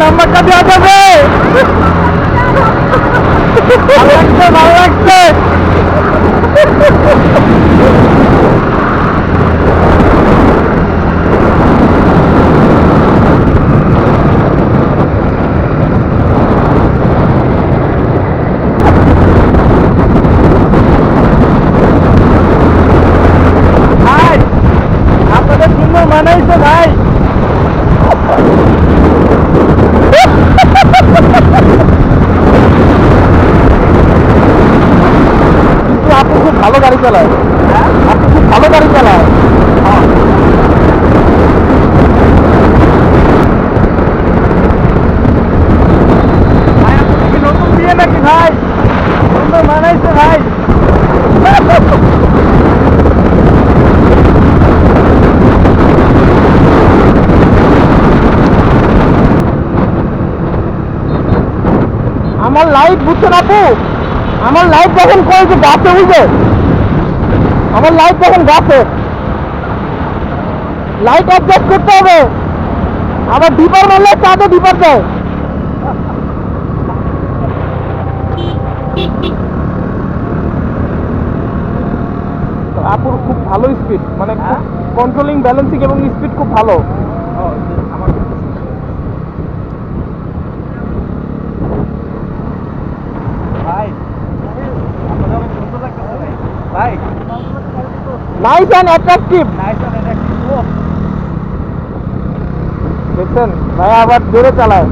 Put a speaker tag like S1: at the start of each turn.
S1: নাম্বারটা দেওয়া যাবে ভালো লাগছে ভালো লাগছে। মানাইছে ভাই কিন্তু আপনি খুব ভালো গাড়ি চালায়। আপনি খুব ভালো গাড়ি চালায়। আমার লাইট বুঝছেন আপু? আমার লাইট যখন করেছে গাছে বুঝে। আমার লাইট যখন গাছে। লাইট অ্যাডজাস্ট করতে হবে। আবার ডিপার মারলে চাঁদে ডিপার তো আপুর খুব ভালো স্পিড মানে কন্ট্রোলিং ব্যালেন্সিং এবং স্পিড খুব ভালো।
S2: ভাই ভাই
S1: নাইস অ্যান্ড অ্যাট্রাকটিভ
S2: নাইস অনেক
S1: দেখছেন ভাই আবার জোরে চালায়।